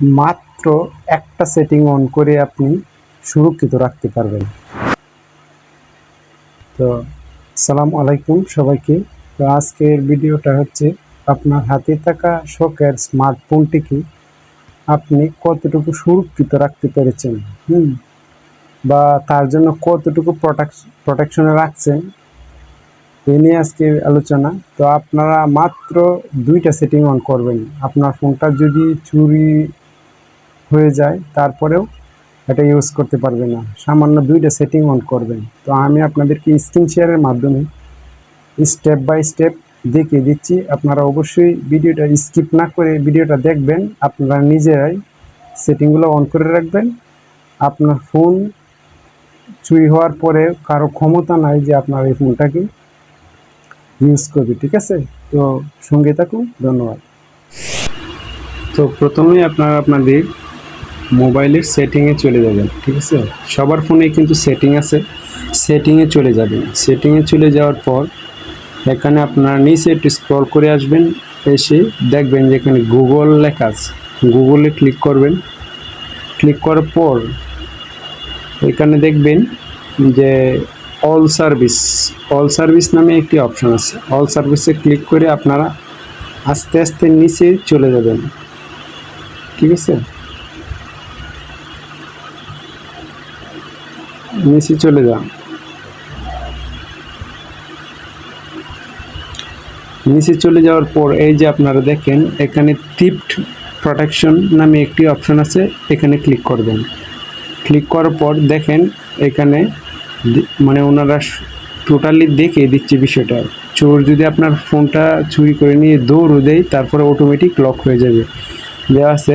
মাত্র একটা setting on করে আপনি সুরক্ষিত রাখতে পারবেন। তো সালাম আলাইকুম সবাইকে। তো আজকের ভিডিওটা হচ্ছে আপনার হাতে থাকা শখের স্মার্টফোনটিকে আপনি কতটুকু সুরক্ষিত রাখতে পেরেছেন? হুম, বা তার জন্য কতটুকু প্রোটেকশনে রাখছেন? এ নিয়ে আজকের আলোচনা। তো আপনারা মাত্র দুইটা সেটিং অন করবেন। আপনার ফোনটা যদি চুরি হয়ে যায়, তারপরেও এটা ইউজ করতে পারবে না। সামান্য দুইটা সেটিং অন করবেন। তো আমি আপনাদেরকে স্ক্রিন শেয়ারের মাধ্যমে স্টেপ বাই স্টেপ দেখিয়ে দিচ্ছি। আপনারা অবশ্যই ভিডিওটা স্কিপ না করে ভিডিওটা দেখবেন। আপনারা নিজেরাই সেটিংগুলো অন করে রাখবেন। আপনার ফোন চুরি হওয়ার পরে কারও ক্ষমতা নাই যে আপনার এই ফোনটাকে ইউজ করবে, ঠিক আছে? তো সঙ্গে থাকুন, ধন্যবাদ। তো প্রথমেই আপনারা আপনাদের মোবাইলের সেটিংয়ে চলে যাবেন ঠিক আছে? সবার ফোনে কিন্তু সেটিং আছে, সেটিংয়ে চলে যাবেন সেটিংয়ে চলে যাওয়ার পর এখানে আপনারা নিচে একটু স্ক্রল করে আসবেন, এসে দেখবেন যে এখানে গুগল লেখা আছে। গুগলে ক্লিক করবেন। ক্লিক করার পর এখানে দেখবেন যে অল সার্ভিস অল সার্ভিস নামে একটি অপশন আছে। অল সার্ভিসে ক্লিক করে আপনারা আস্তে আস্তে নিচে চলে যাবেন, ঠিক আছে? নিচে চলে যান নিচে চলে যাওয়ার পর এই যে আপনারা দেখেন, এখানে টিপড প্রোটেকশন নামে একটি অপশন আছে, এখানে ক্লিক করবেন। ক্লিক করার পর দেখেন, এখানে মানে ওনারা টোটালি দেখে দিচ্ছে বিষয়টা। চোর যদি আপনার ফোনটা চুরি করে নিয়ে দৌড়ও দেয়, তারপরে অটোমেটিক লক হয়ে যাবে। দেওয়া আছে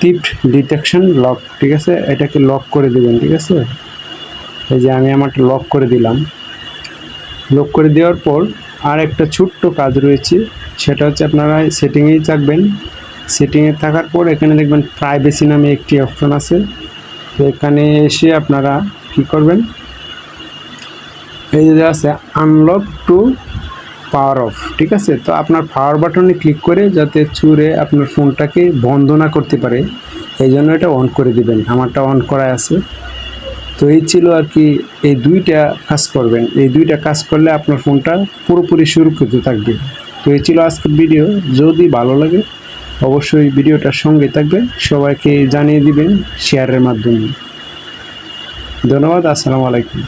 টিপড ডিটেকশন লক ঠিক আছে? এটাকে লক করে দেবেন, ঠিক আছে? এই যে আমি আমারটা লক করে দিলাম। লক করে দেওয়ার পর আর একটা ছোট্ট কাজ রয়েছে, সেটা হচ্ছে আপনারা সেটিংয়েই থাকবেন। সেটিংয়ে থাকার পর এখানে দেখবেন প্রাইভেসি নামে একটি অপশন আছে। তো এখানে এসে আপনারা কী করবেন? এই যে আছে আনলক টু পাওয়ার অফ ঠিক আছে? তো আপনার পাওয়ার বাটনে ক্লিক করে যাতে চুরে আপনার ফোনটাকে বন্ধ না করতে পারে, এই জন্য এটা অন করে দিবেন। আমারটা অন করা আছে। তো এই ছিল আর কি এই দুইটা কাজ করবেন। এই দুইটা কাজ করলে আপনার ফোনটা পুরোপুরি সুরক্ষিত থাকবে। তো এই ছিল আজকের ভিডিও। যদি ভালো লাগে, অবশ্যই ভিডিওটার সঙ্গে থাকবে, সবাইকে জানিয়ে দিবেন শেয়ারের মাধ্যমে। ধন্যবাদ, আসসালামু আলাইকুম।